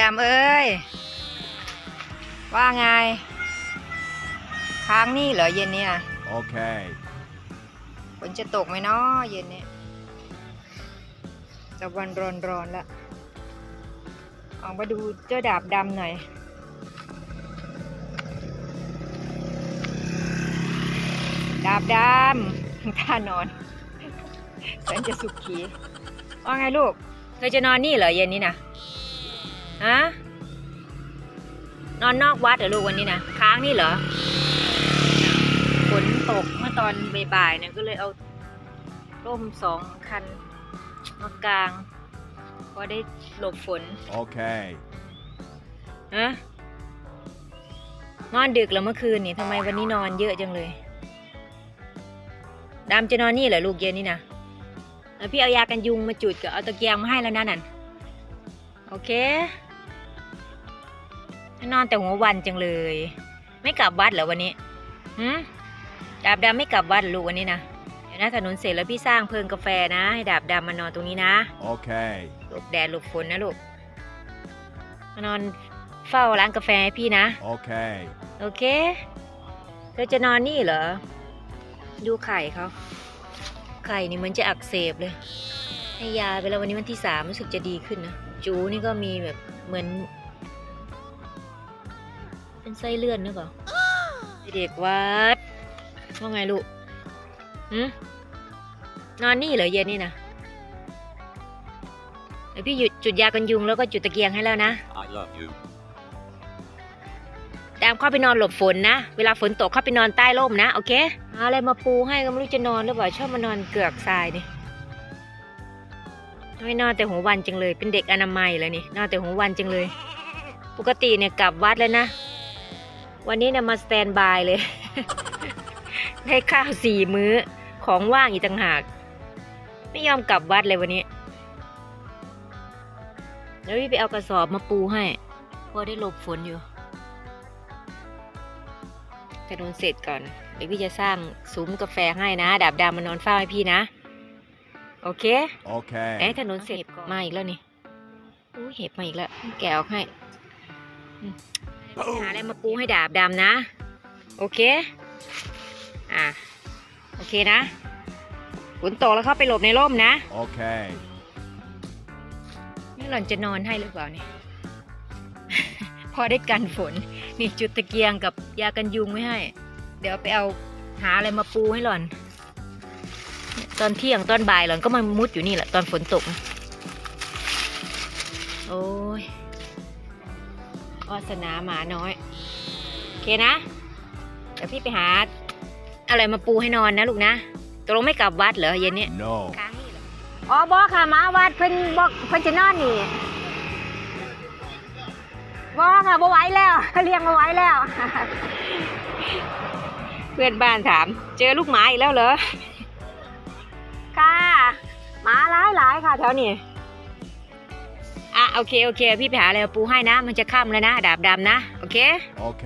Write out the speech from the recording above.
ดำเอ้ย ว่าไง ค้างนี่เหรอเย็นเนี่ย Okay. ฝนจะตกไหมเนาะเย็นนี้จะวันร้อนร้อนๆละออกมาดูเจ้าดาบดำหน่อย ดาบดำท่านอนแสนจะสุขีว่าไงลูกเธอจะนอนนี่เหรอเย็นนี้นะ ฮะนอนนอกวัดเหรอลูกวันนี้นะค้างนี่เหรอฝนตกเมื่อตอนบ่ายๆเนี่ยก็เลยเอาร่มสองคันมากางพอได้หลบฝน Okay. ฮะนอนดึกแล้วเมื่อคืนนี่ทำไมวันนี้นอนเยอะจังเลยดำจะนอนนี่เหรอลูกเย็นนี่นะแล้วพี่เอายากันยุงมาจุดกับเอาตะเกียงมาให้แล้วนะนั่นโอเค นอนแต่หัววันจังเลย ไม่กลับวัดเหรอวันนี้หืมดาบดำไม่กลับวัดเหรอลูกวันนี้นะเดี๋ยวนะถนนเสร็จแล้วพี่สร้างเพิงกาแฟนะ ให้ดาบดำมานอนตรงนี้นะ Okay. หลบแดดหลบฝนนะลูกมานอนเฝ้าร้านกาแฟให้พี่นะ Okay. โอเคเธอจะนอนนี่เหรอ ดูไข่เขาไข่นี่เหมันจะอักเสบเลย ให้ยาไปแล้ววันนี้วันที่สามรู้สึกจะดีขึ้นนะ จูนี่ก็มีแบบเหมือน เป็นไส้เลื่อนนึกเหรอเด็กวัดว่าไงลูกหืมนอนนี่เหรอเย็นนี่นะเดี๋ยวพี่หยุดจุดยากันยุงแล้วก็จุดตะเกียงให้แล้วนะ I love you. ดามเข้าไปนอนหลบฝนนะ เวลาฝนตกเข้าไปนอนใต้ร่มนะโอเคหาอะไรมาปูให้ก็ไม่รู้จะนอนหรือเปล่าชอบมานอนเกือกทรายนี่ไม่นอนแต่หัววันจังเลย เป็นเด็กอนามัยเลยนี่นอนแต่หัววันจังเลย ปกติเนี่ยกลับวัดแล้วนะ วันนี้เนี่ยมาสแตนบายเลย ได้ข้าวสี่มื้อของว่างอีกต่างหาก ไม่ยอมกลับวัดเลยวันนี้ แล้วพี่ไปเอากระสอบมาปูให้พอได้หลบฝนอยู่ถนนเสร็จก่อนเดี๋ยวพี่จะสร้างซุ้มกาแฟให้นะ ดาบดำมานอนเฝ้าให้พี่นะ โอเคเอ๊ะ Okay. ถนนเสร็จมาอีกแล้วนี่อู้เห็บมาอีกแล้ว แกะออกให้อืม หาอะไรมาปูให้ดาบดำนะ โอเค อะ โอเคนะฝนตกแล้วเข้าไปหลบในร่มนะ Okay. นี่หล่อนจะนอนให้หรือเปล่าเนี่ย พอได้กันฝน นี่จุดตะเกียงกับยากันยุงไว้ให้ เดี๋ยวไปเอาหาอะไรมาปูให้หล่อน ตอนเที่ยงตอนบ่ายหล่อนก็มามุดอยู่นี่แหละตอนฝนตก โอ้ย วาสนาหมาน้อย โอเคนะ เดี๋ยวพี่ไปหา อะไรมาปูให้นอนนะลูกนะตกลงไม่กลับวัดเหรอเย็นนี้ No. ค้างนี่เหรออ๋อบอค่ะหมาวัดเพิ่นบอกเพิ่นจะนอนนี่บอค่ะบ่ไหวแล้วเลี้ยงบ่ไหวแล้ว เพื่อนบ้านถาม เจอลูกหมาอีกแล้วเหรอ ค่ะหมาหลายหลายๆค่ะแถวนี้อะ โอเคโอเค พี่ไปหาอะไรมาปูให้นะ มันจะค่ำแล้วนะ ดาบดำนะ โอเค โอเค